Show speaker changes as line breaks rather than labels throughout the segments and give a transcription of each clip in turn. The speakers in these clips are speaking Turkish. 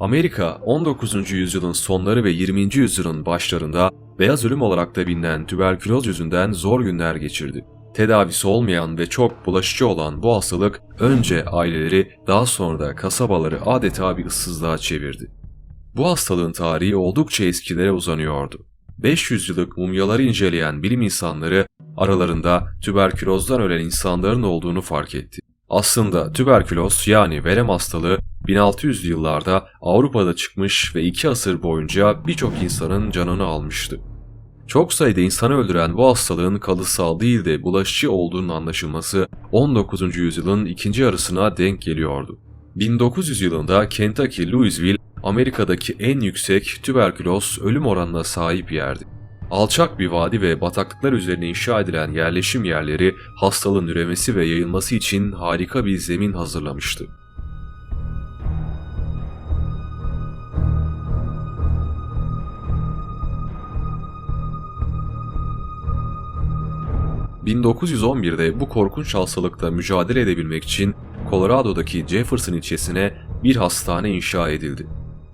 Amerika 19. yüzyılın sonları ve 20. yüzyılın başlarında beyaz ölüm olarak da bilinen tüberküloz yüzünden zor günler geçirdi. Tedavisi olmayan ve çok bulaşıcı olan bu hastalık önce aileleri daha sonra da kasabaları adeta bir ıssızlığa çevirdi. Bu hastalığın tarihi oldukça eskilere uzanıyordu. 500 yıllık mumyaları inceleyen bilim insanları aralarında tüberkülozdan ölen insanların olduğunu fark etti. Aslında tüberküloz yani verem hastalığı 1600'lü yıllarda Avrupa'da çıkmış ve iki asır boyunca birçok insanın canını almıştı. Çok sayıda insanı öldüren bu hastalığın kalıtsal değil de bulaşıcı olduğunun anlaşılması 19. yüzyılın ikinci yarısına denk geliyordu. 1900 yılında Kentucky, Louisville, Amerika'daki en yüksek tüberküloz ölüm oranına sahip yerdi. Alçak bir vadi ve bataklıklar üzerine inşa edilen yerleşim yerleri hastalığın üremesi ve yayılması için harika bir zemin hazırlamıştı. ...1911'de bu korkunç hastalıkla mücadele edebilmek için Colorado'daki Jefferson ilçesine bir hastane inşa edildi.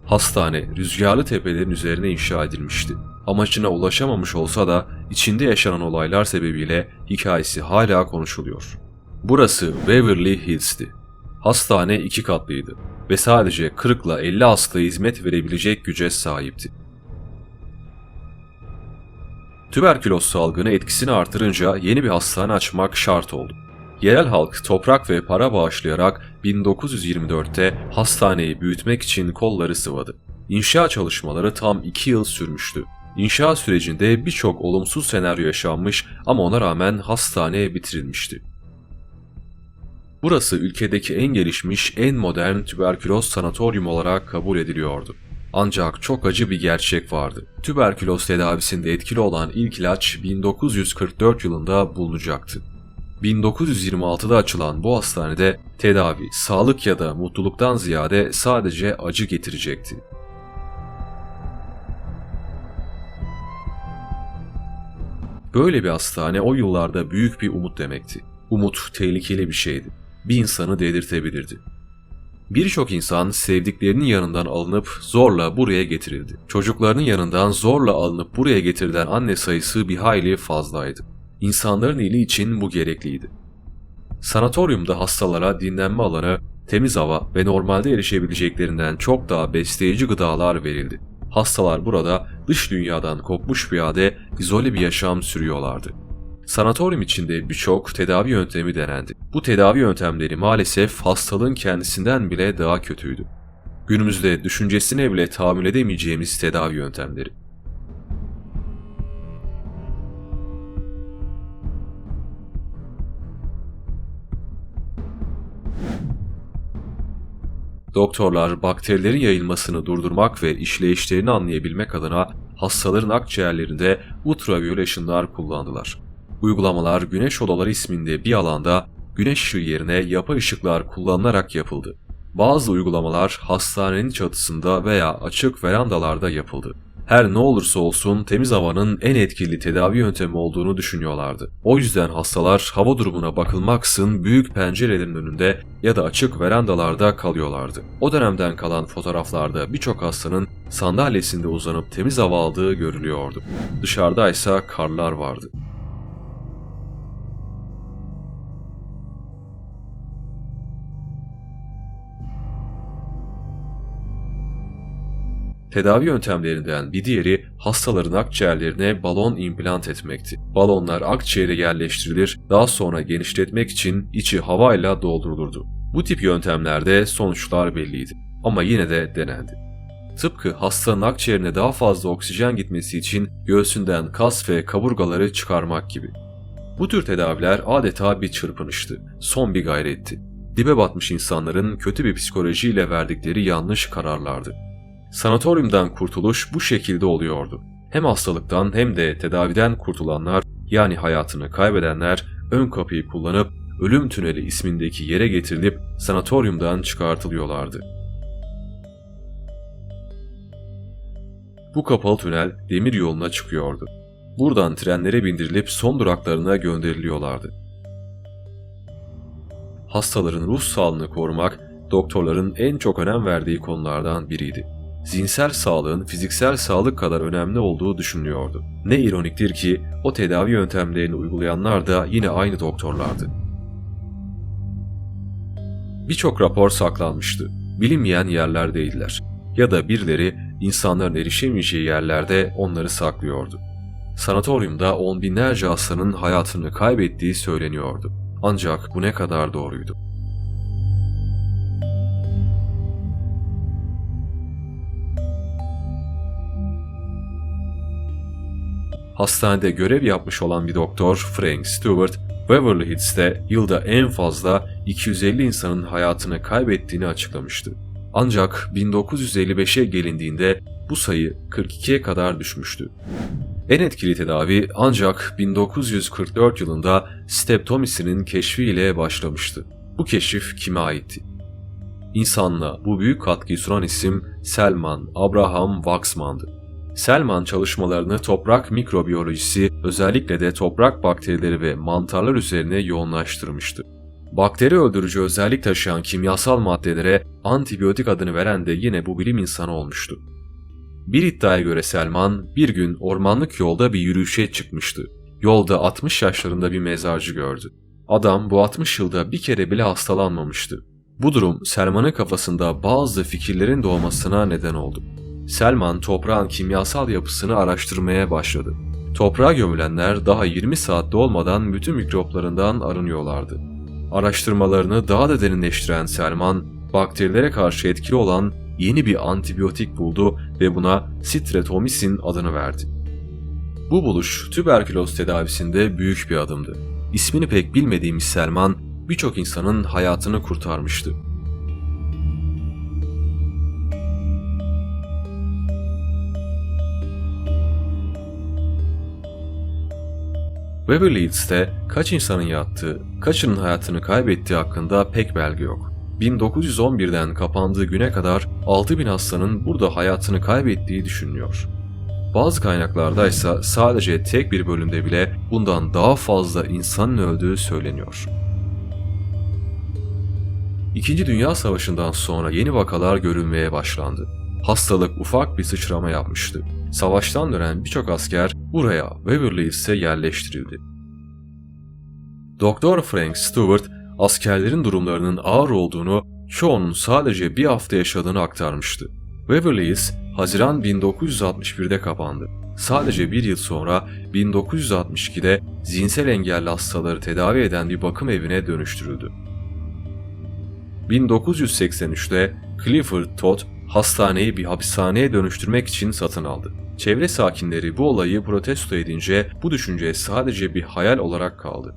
Hastane rüzgarlı tepelerin üzerine inşa edilmişti. Amacına ulaşamamış olsa da içinde yaşanan olaylar sebebiyle hikayesi hala konuşuluyor. Burası Beverly Hills'ti. Hastane iki katlıydı ve sadece 40 ile 50 hastaya hizmet verebilecek güce sahipti. Tüberküloz salgını etkisini artırınca yeni bir hastane açmak şart oldu. Yerel halk toprak ve para bağışlayarak 1924'te hastaneyi büyütmek için kolları sıvadı. İnşa çalışmaları tam 2 yıl sürmüştü. İnşa sürecinde birçok olumsuz senaryo yaşanmış ama ona rağmen hastane bitirilmişti. Burası ülkedeki en gelişmiş, en modern tüberküloz sanatoryum olarak kabul ediliyordu. Ancak çok acı bir gerçek vardı. Tüberküloz tedavisinde etkili olan ilk ilaç 1944 yılında bulunacaktı. 1926'da açılan bu hastanede tedavi, sağlık ya da mutluluktan ziyade sadece acı getirecekti. Böyle bir hastane o yıllarda büyük bir umut demekti. Umut tehlikeli bir şeydi. Bir insanı delirtebilirdi. Birçok insan sevdiklerinin yanından alınıp zorla buraya getirildi. Çocuklarının yanından zorla alınıp buraya getirilen anne sayısı bir hayli fazlaydı. İnsanların iyiliği için bu gerekliydi. Sanatoryumda hastalara dinlenme alanı, temiz hava ve normalde erişebileceklerinden çok daha besleyici gıdalar verildi. Hastalar burada dış dünyadan kopmuş bir halde izole bir yaşam sürüyorlardı. Sanatoryum içinde birçok tedavi yöntemi denendi. Bu tedavi yöntemleri maalesef hastalığın kendisinden bile daha kötüydü. Günümüzde düşüncesine bile tahammül edemeyeceğimiz tedavi yöntemleri. Doktorlar bakterilerin yayılmasını durdurmak ve işleyişlerini anlayabilmek adına hastaların akciğerlerinde ultraviyole ışınlar kullandılar. Uygulamalar Güneş Odaları isminde bir alanda güneş ışığı yerine yapay ışıklar kullanılarak yapıldı. Bazı uygulamalar hastanenin çatısında veya açık verandalarda yapıldı. Her ne olursa olsun temiz havanın en etkili tedavi yöntemi olduğunu düşünüyorlardı. O yüzden hastalar hava durumuna bakılmaksın büyük pencerelerin önünde ya da açık verandalarda kalıyorlardı. O dönemden kalan fotoğraflarda birçok hastanın sandalyesinde uzanıp temiz hava aldığı görülüyordu. Dışarıda ise karlar vardı. Tedavi yöntemlerinden bir diğeri hastaların akciğerlerine balon implant etmekti. Balonlar akciğere yerleştirilir, daha sonra genişletmek için içi havayla doldurulurdu. Bu tip yöntemlerde sonuçlar belliydi ama yine de denendi. Tıpkı hastanın akciğerine daha fazla oksijen gitmesi için göğsünden kas ve kaburgaları çıkarmak gibi. Bu tür tedaviler adeta bir çırpınıştı, son bir gayretti. Dibe batmış insanların kötü bir psikolojiyle verdikleri yanlış kararlardı. Sanatoryumdan kurtuluş bu şekilde oluyordu. Hem hastalıktan hem de tedaviden kurtulanlar yani hayatını kaybedenler ön kapıyı kullanıp ölüm tüneli ismindeki yere getirilip sanatoryumdan çıkartılıyorlardı. Bu kapalı tünel demir yoluna çıkıyordu. Buradan trenlere bindirilip son duraklarına gönderiliyorlardı. Hastaların ruh sağlığını korumak doktorların en çok önem verdiği konulardan biriydi. Zihinsel sağlığın fiziksel sağlık kadar önemli olduğu düşünülüyordu. Ne ironiktir ki o tedavi yöntemlerini uygulayanlar da yine aynı doktorlardı. Birçok rapor saklanmıştı. Bilinmeyen yerlerdeydiler. Ya da birileri insanların erişemeyeceği yerlerde onları saklıyordu. Sanatoryumda on binlerce hastanın hayatını kaybettiği söyleniyordu. Ancak bu ne kadar doğruydu? Hastanede görev yapmış olan bir doktor Frank Stewart, Beverly Hills'te yılda en fazla 250 insanın hayatını kaybettiğini açıklamıştı. Ancak 1955'e gelindiğinde bu sayı 42'ye kadar düşmüştü. En etkili tedavi ancak 1944 yılında steptomisinin keşfiyle başlamıştı. Bu keşif kime aitti? İnsanlığa bu büyük katkıyı sunan isim Selman Abraham Waxman'dı. Selman çalışmalarını toprak mikrobiyolojisi, özellikle de toprak bakterileri ve mantarlar üzerine yoğunlaştırmıştı. Bakteri öldürücü özellik taşıyan kimyasal maddelere antibiyotik adını veren de yine bu bilim insanı olmuştu. Bir iddiaya göre Selman bir gün ormanlık yolda bir yürüyüşe çıkmıştı. Yolda 60 yaşlarında bir mezarcı gördü. Adam bu 60 yılda bir kere bile hastalanmamıştı. Bu durum Selman'ın kafasında bazı fikirlerin doğmasına neden oldu. Selman toprağın kimyasal yapısını araştırmaya başladı. Toprağa gömülenler daha 20 saatte olmadan bütün mikroplarından arınıyorlardı. Araştırmalarını daha da derinleştiren Selman, bakterilere karşı etkili olan yeni bir antibiyotik buldu ve buna streptomisin adını verdi. Bu buluş tüberküloz tedavisinde büyük bir adımdı. İsmini pek bilmediğimiz Selman birçok insanın hayatını kurtarmıştı. Beverly Hills'te kaç insanın yattığı, kaçının hayatını kaybettiği hakkında pek belge yok. 1911'den kapandığı güne kadar 6000 hastanın burada hayatını kaybettiği düşünülüyor. Bazı kaynaklarda ise sadece tek bir bölümde bile bundan daha fazla insanın öldüğü söyleniyor. İkinci Dünya Savaşı'ndan sonra yeni vakalar görülmeye başlandı. Hastalık ufak bir sıçrama yapmıştı. Savaştan dönen birçok asker buraya Beverly Hills'e yerleştirildi. Doktor Frank Stewart askerlerin durumlarının ağır olduğunu, çoğunun sadece bir hafta yaşadığını aktarmıştı. Beverly Hills, Haziran 1961'de kapandı. Sadece bir yıl sonra 1962'de zihinsel engelli hastaları tedavi eden bir bakım evine dönüştürüldü. 1983'te Clifford Todd hastaneyi bir hapishaneye dönüştürmek için satın aldı. Çevre sakinleri bu olayı protesto edince bu düşünce sadece bir hayal olarak kaldı.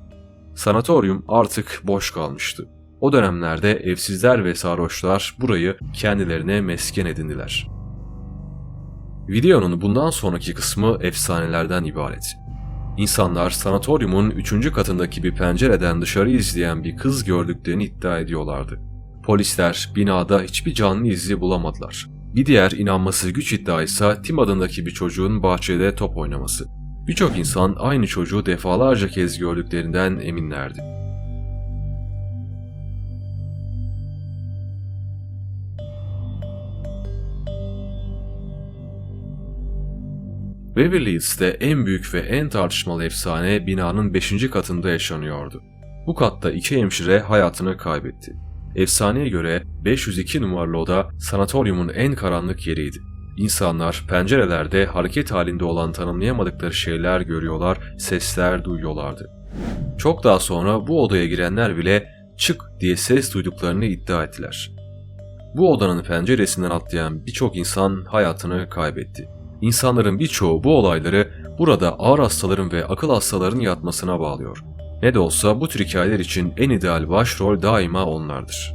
Sanatoryum artık boş kalmıştı. O dönemlerde evsizler ve sarhoşlar burayı kendilerine mesken edindiler. Videonun bundan sonraki kısmı efsanelerden ibaret. İnsanlar sanatoryumun üçüncü katındaki bir pencereden dışarı izleyen bir kız gördüklerini iddia ediyorlardı. Polisler binada hiçbir canlı izi bulamadılar. Bir diğer inanması güç iddia ise Tim adındaki bir çocuğun bahçede top oynaması. Birçok insan aynı çocuğu defalarca kez gördüklerinden eminlerdi. Beverly Hills'te en büyük ve en tartışmalı efsane binanın 5. katında yaşanıyordu. Bu katta iki hemşire hayatını kaybetti. Efsaneye göre 502 numaralı oda sanatoryumun en karanlık yeriydi. İnsanlar pencerelerde hareket halinde olan tanımlayamadıkları şeyler görüyorlar, sesler duyuyorlardı. Çok daha sonra bu odaya girenler bile çık diye ses duyduklarını iddia ettiler. Bu odanın penceresinden atlayan birçok insan hayatını kaybetti. İnsanların birçoğu bu olayları burada ağır hastaların ve akıl hastaların yatmasına bağlıyor. Ne de olsa bu tür hikayeler için en ideal başrol daima onlardır.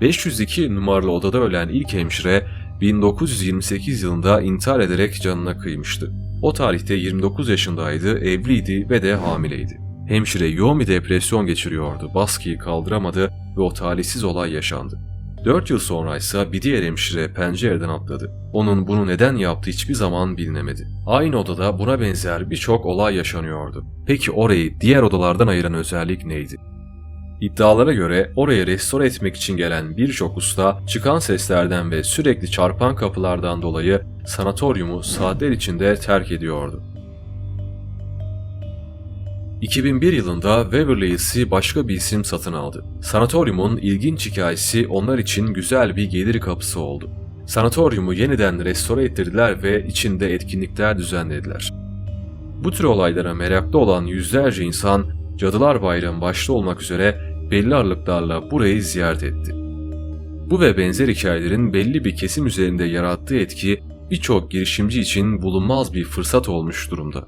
502 numaralı odada ölen ilk hemşire 1928 yılında intihar ederek canına kıymıştı. O tarihte 29 yaşındaydı, evliydi ve de hamileydi. Hemşire yoğun bir depresyon geçiriyordu, baskıyı kaldıramadı ve o talihsiz olay yaşandı. 4 yıl sonra ise bir diğer hemşire pencereden atladı. Onun bunu neden yaptığı hiçbir zaman bilinemedi. Aynı odada buna benzer birçok olay yaşanıyordu. Peki orayı diğer odalardan ayıran özellik neydi? İddialara göre orayı restore etmek için gelen birçok usta çıkan seslerden ve sürekli çarpan kapılardan dolayı sanatoryumu saatler içinde terk ediyordu. 2001 yılında Waverly Hills'i başka bir isim satın aldı. Sanatoryumun ilginç hikayesi onlar için güzel bir gelir kapısı oldu. Sanatoryumu yeniden restore ettirdiler ve içinde etkinlikler düzenlediler. Bu tür olaylara meraklı olan yüzlerce insan Cadılar Bayramı başta olmak üzere belli aralıklarla burayı ziyaret etti. Bu ve benzer hikayelerin belli bir kesim üzerinde yarattığı etki birçok girişimci için bulunmaz bir fırsat olmuş durumda.